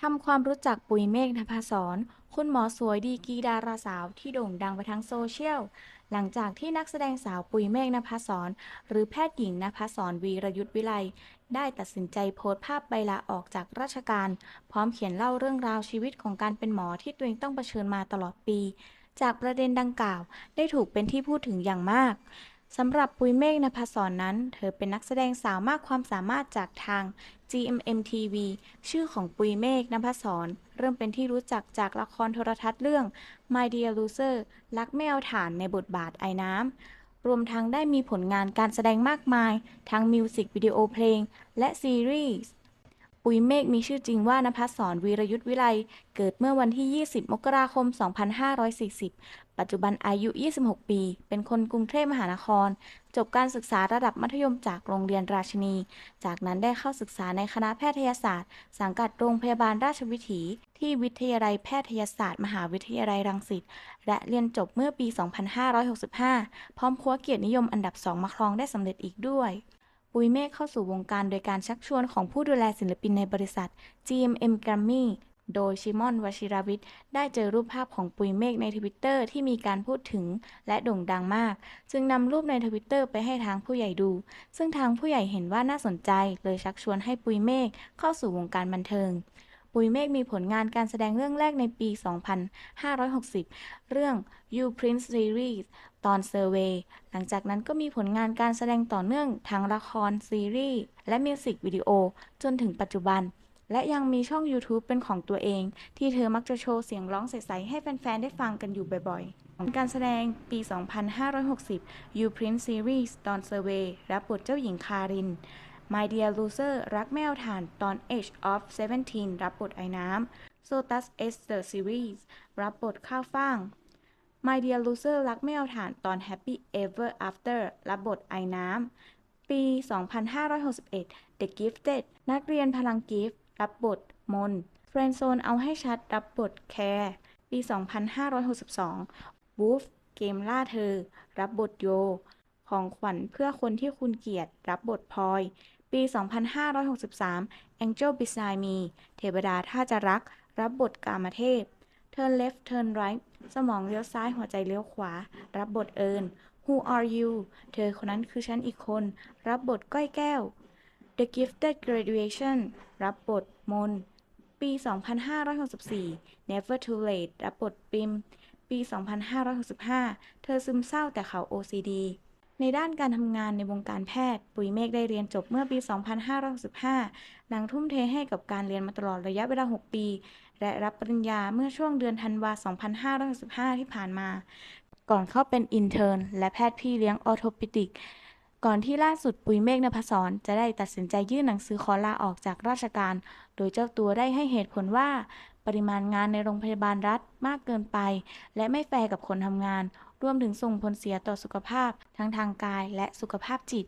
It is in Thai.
ทำความรู้จักปุ๋ยเมฆนภาสรคุณหมอสวยดีกีดาราสาวที่โด่งดังไปทั้งโซเชียล หลังจากที่นักแสดงสาวปุ๋ยเมฆนภาสรหรือแพทย์หญิงนภาสรวีรยุทธวิไลได้ตัดสินใจโพสต์ภาพใบลาออกจากราชการ พร้อมเขียนเล่าเรื่องราวชีวิตของการเป็นหมอที่ตัวเองต้องเผชิญมาตลอดปี จากประเด็นดังกล่าว ได้ถูกเป็นที่พูดถึงอย่างมาก สำหรับปุยเมฆนภศรนั้น เธอเป็นนักแสดงสาวมากความสามารถจากทาง GMM TV ชื่อของปุยเมฆนภศรเริ่มเป็นที่รู้จักจากละครโทรทัศน์เรื่อง My Dear Loser รักไม่เอาฐานในบทบาทไอ้น้ำ รวมทั้งได้มีผลงานการแสดงมากมาย ทั้งมิวสิกวิดีโอเพลง และซีรีส์ ปุยเมฆมีชื่อจริงว่านภัสสรวีรยุทธวิไล เกิดเมื่อวันที่ 20 มกราคม 2540 ปัจจุบันอายุ 26 ปี เป็นคนกรุงเทพมหานคร จบการศึกษาระดับมัธยมจากโรงเรียนราชินี จากนั้นได้เข้าศึกษาในคณะแพทยศาสตร์ สังกัดโรงพยาบาลราชวิถี ที่วิทยาลัยแพทยศาสตร์ มหาวิทยาลัยรังสิต และเรียนจบเมื่อปี 2565 พร้อมคว้าเกียรตินิยมอันดับสองมาครองได้สำเร็จอีกด้วย ปุยเมฆเข้าสู่วงการโดยการชักชวนของผู้ดูแลศิลปินในบริษัท GMM Grammy โดยชิมอนวชิราวิทย์ได้เจอรูปภาพของปุยเมฆในทวิตเตอร์ที่มีการพูดถึงและโด่งดังมาก จึงนำรูปในทวิตเตอร์ไปให้ทางผู้ใหญ่ดู ซึ่งทางผู้ใหญ่เห็นว่าน่าสนใจ เลยชักชวนให้ปุยเมฆเข้าสู่วงการบันเทิง ปุยเมฆมีผลงานการแสดงเรื่องแรกในปี 2560 เรื่อง You Prince Series ตอน Survey หลังจากนั้นก็มีผลงานการแสดงต่อเนื่องทั้งละครซีรีส์และมิวสิกวิดีโอจนถึงปัจจุบัน และยังมีช่อง YouTube เป็นของตัวเอง ที่เธอมักจะโชว์เสียงร้องใส ๆ ให้แฟน ๆ ได้ฟังกันอยู่บ่อยๆการแสดงปี 2560 You Prince Series ตอน Survey รับบทเจ้าหญิงคาริน My Dear Loser รักแมวถ่านตอน Age of 17 รับบทไอ้น้ำ Sotus S The Series รับบทข้าวฟ่าง My Dear Loser รักไม่เอาฐานตอน Happy Ever After รับบทไอ้น้ำ ปี 2561 The Gifted นักเรียนพลังกิฟต์รับบทมน Friendzone เอาให้ชัดรับบทแคร์ปี 2562 Wolf เกมล่าเธอ รับบทโย ของขวัญเพื่อคนที่คุณเกลียด รับบทพลอย ปี 2563 Angel Beside Me เทวดาถ้าจะรัก รับบทกามเทพ Turn Left Turn Right สมองเลี้ยวซ้ายหัวใจเลี้ยวขวา รับบทเอิญ Who Are You เธอคนนั้นคือฉันอีกคน รับบทก้อยแก้ว The Gifted Graduation รับบทมน ปี 2564 Never Too Late รับบทปิม ปี 2565 เธอซึมเศร้าแต่เขา OCD ในด้านการทำงานในวงการแพทย์ ปุยเมฆได้เรียนจบเมื่อปี 2565หลังทุ่มเทให้กับการเรียนมาตลอดระยะเวลา 6 ปี และรับปริญญาเมื่อช่วงเดือนธันวา2565 ที่ผ่านมา ก่อนเข้าเป็นอินเทอร์นและแพทย์พี่เลี้ยงออโทปิดิก ก่อนที่ล่าสุดปุยเมฆนภศรจะได้ตัดสินใจยื่นหนังสือขอลาออกจากราชการ โดยเจ้าตัวได้ให้เหตุผลว่า ปริมาณงานในโรงพยาบาลรัฐมากเกินไป และไม่แฟร์กับคนทำงาน รวมถึงส่งผลเสียต่อสุขภาพ ทั้งทางกายและสุขภาพจิต